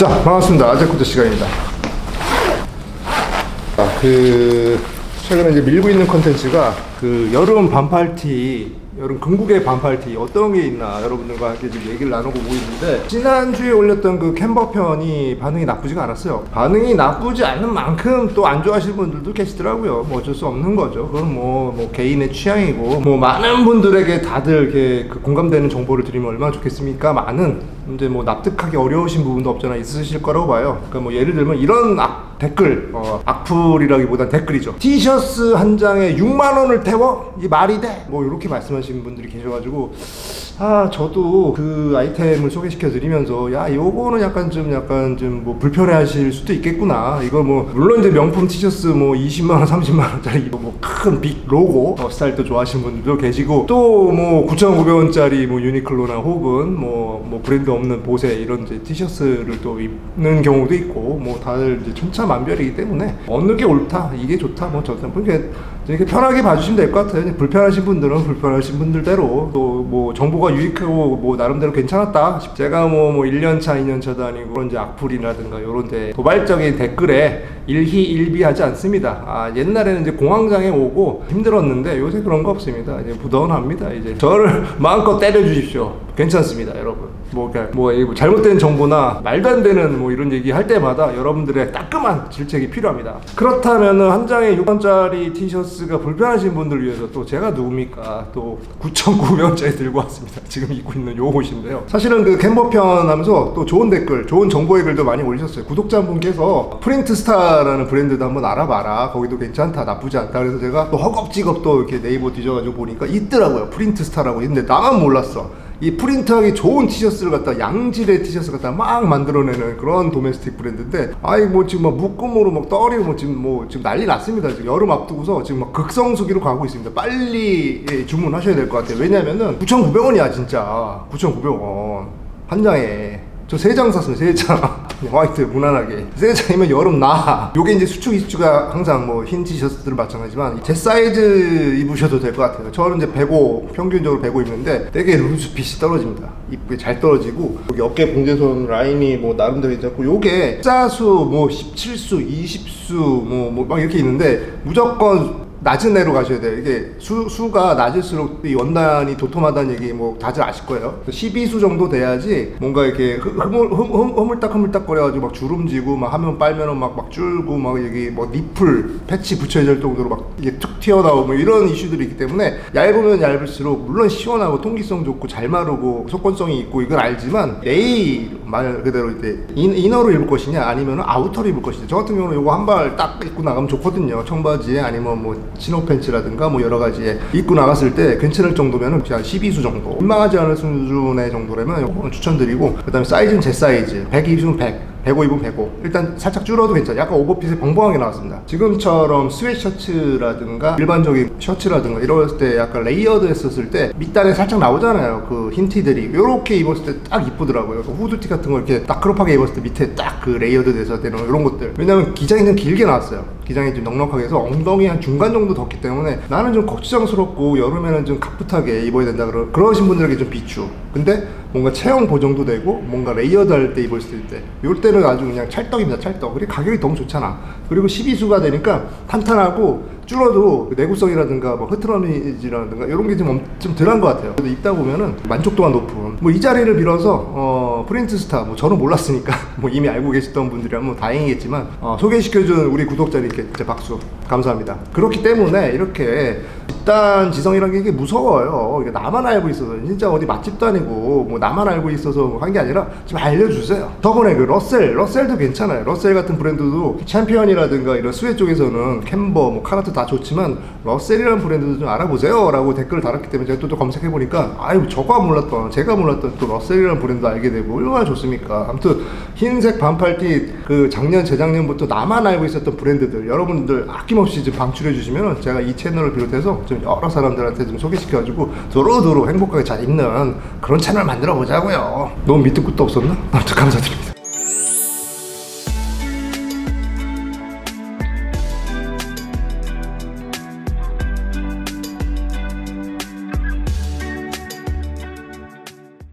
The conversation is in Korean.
자, 반갑습니다. 아재코드 시간입니다. 아, 그 최근에 이제 밀고 있는 컨텐츠가 그 여름 반팔티, 여름 금국의 반팔티 어떤 게 있나 여러분들과 함께 지금 얘기를 나누고 오고 있는데 지난주에 올렸던 그 캔버 편이 반응이 나쁘지가 않았어요. 반응이 나쁘지 않은 만큼 또 안 좋아하시는 분들도 계시더라고요. 뭐 어쩔 수 없는 거죠. 그건 뭐, 뭐 개인의 취향이고 뭐 많은 분들에게 다들 이렇게 그 공감되는 정보를 드리면 얼마나 좋겠습니까? 많은 이제 뭐 납득하기 어려우신 부분도 없잖아 있으실 거라고 봐요. 그러니까 뭐 예를 들면 이런 악, 댓글, 어, 악플이라기보단 댓글이죠. 티셔츠 한 장에 6만 원을 태워? 이 말이 돼? 뭐 이렇게 말씀하시는 분들이 계셔가지고 아 저도 그 아이템을 소개시켜 드리면서 야 요거는 약간 좀 약간 좀 뭐 불편해 하실 수도 있겠구나. 이거 뭐 물론 이제 명품 티셔츠 뭐 20만 원, 30만 원짜리 뭐 큰 빅 로고 어, 스타일도 좋아하시는 분들도 계시고 또 뭐 9,900원짜리 뭐 유니클로나 혹은 뭐, 뭐 브랜드 없는 보세 이런 이제 티셔츠를 또 입는 경우도 있고 뭐 다들 이제 천차만별이기 때문에 어느 게 옳다 이게 좋다 뭐 저는 뭐 이렇게 이렇게 편하게 봐주시면 될 것 같아요. 불편하신 분들은 불편하신 분들대로 또 뭐 정보가 유익하고 뭐 나름대로 괜찮았다. 제가 뭐, 뭐 1년 차, 2년 차도 아니고 그런 이제 악플이라든가 이런 데 도발적인 댓글에 일희일비하지 않습니다. 아, 옛날에는 이제 공황장애 오고 힘들었는데 요새 그런 거 없습니다. 이제 부더운합니다. 이제 저를 마음껏 때려 주십시오. 괜찮습니다, 여러분. 뭐, 그러니까 뭐, 이거 잘못된 정보나 말도 안 되는 뭐 이런 얘기 할 때마다 여러분들의 따끔한 질책이 필요합니다. 그렇다면은 한 장에 6원짜리 티셔츠가 불편하신 분들 위해서 또 제가 누굽니까? 또 9,900원짜리 들고 왔습니다. 지금 입고 있는 요 옷인데요. 사실은 그 캔버편 하면서 또 좋은 댓글, 좋은 정보의 글도 많이 올리셨어요. 구독자분께서 프린트스타라는 브랜드도 한번 알아봐라. 거기도 괜찮다, 나쁘지 않다. 그래서 제가 또 허겁지겁 또 이렇게 네이버 뒤져가지고 보니까 있더라고요. 프린트스타라고 있는데 나만 몰랐어. 이 프린트하기 좋은 티셔츠를 갖다 양질의 티셔츠 갖다 막 만들어내는 그런 도메스틱 브랜드인데 아이 뭐 지금 막 묶음으로 막 떠리고 뭐 지금 뭐 지금 난리 났습니다. 지금 여름 앞두고서 지금 막 극성수기로 가고 있습니다. 빨리 예, 주문하셔야 될 것 같아요. 왜냐면은 9,900원이야 진짜. 9,900원. 한 장에 저 세 장 샀어요 세장. 화이트 무난하게. 세 장이면 여름 나. 요게 이제 수축 이수가 항상 뭐 흰 티셔츠들은 마찬가지지만 제 사이즈 입으셔도 될 것 같아요. 저는 이제 105 평균적으로 105 입는데 되게 루즈핏이 떨어집니다. 이쁘게 잘 떨어지고. 여기 어깨 봉제선 라인이 뭐 나름대로 있고 요게 짜수 뭐 17수 20수 뭐뭐막 이렇게 있는데 무조건 낮은 애로 가셔야 돼요. 이게 수, 수가 낮을수록 이 원단이 도톰하다는 얘기 뭐 다들 아실 거예요. 12수 정도 돼야지 뭔가 이렇게 흐- 흐물, 흐- 흐- 흐물딱 흐물딱 거려가지고 막 주름지고 막 하면 빨면은 막, 막 줄고 막 여기 뭐 니플 패치 붙여야 될 정도로 막 이게 툭 튀어나오고 뭐 이런 이슈들이 있기 때문에 얇으면 얇을수록 물론 시원하고 통기성 좋고 잘 마르고 속건성이 있고 이건 알지만 내일 말 그대로 이제 인, 이너로 입을 것이냐 아니면 아우터로 입을 것이냐 저 같은 경우는 이거 한벌딱 입고 나가면 좋거든요 청바지에 아니면 뭐 치노 팬츠라든가 뭐 여러 가지에 입고 나갔을 때 괜찮을 정도면은 그냥 12수 정도. 민망하지 않을 수준의 정도라면 이거는 추천드리고 그다음에 사이즈는 제 사이즈. 120은 100 105 입으면 105 일단 살짝 줄어도 괜찮아요 약간 오버핏에 벙벙하게 나왔습니다. 지금처럼 스웨셔츠라든가 일반적인 셔츠라든가 이럴 때 약간 레이어드 했었을 때 밑단에 살짝 나오잖아요. 그 흰 티들이. 요렇게 입었을 때 딱 이쁘더라고요. 그 후드티 같은 거 이렇게 딱 크롭하게 입었을 때 밑에 딱 그 레이어드 돼서 되는 이런 것들. 왜냐면 기장이 좀 길게 나왔어요. 기장이 좀 넉넉하게 해서 엉덩이 한 중간 정도 덥기 때문에 나는 좀 거추장스럽고 여름에는 좀 가풋하게 입어야 된다 그러, 그러신 분들에게 좀 비추 근데 뭔가 체형 보정도 되고 뭔가 레이어드 할 때 입었을 때 이럴 때는 아주 그냥 찰떡입니다 찰떡 그리고 가격이 너무 좋잖아 그리고 12수가 되니까 탄탄하고 줄어도 그 내구성이라든가 뭐 흐트러미지라든가 이런 게 좀 좀 덜한 것 같아요. 그래도 입다 보면은 만족도가 높은 뭐 이 자리를 빌어서 어 프린트 스타 뭐 저는 몰랐으니까 뭐 이미 알고 계셨던 분들이라면 다행이겠지만 어, 소개시켜준 우리 구독자님께 진짜 박수 감사합니다. 그렇기 때문에 이렇게 집단 지성이라는 게 무서워요. 이게 나만 알고 있어서 진짜 어디 맛집도 아니 고 뭐 나만 알고 있어서 한 게 아니라 좀 알려주세요. 저번에 그 러셀 러셀도 괜찮아요. 러셀 같은 브랜드도 챔피언이라든가 이런 스웨 쪽에서는 캠버 뭐 카나트 다 좋지만 러셀이라는 브랜드도 좀 알아보세요라고 댓글을 달았기 때문에 제가 또, 또 검색해 보니까 아유 저가 몰랐던 제가 몰랐던 또 러셀이라는 브랜드 알게 되고 얼마나 좋습니까? 아무튼 흰색 반팔티 그 작년 재작년부터 나만 알고 있었던 브랜드들 여러분들 아낌없이 좀 방출해 주시면 제가 이 채널을 비롯해서 좀 여러 사람들한테 좀 소개시켜가지고 도로도로 행복하게 잘 입는 그런 채널 만들어 보자고요. 너무 밑도 끝도 없었나? 아무튼 감사드립니다.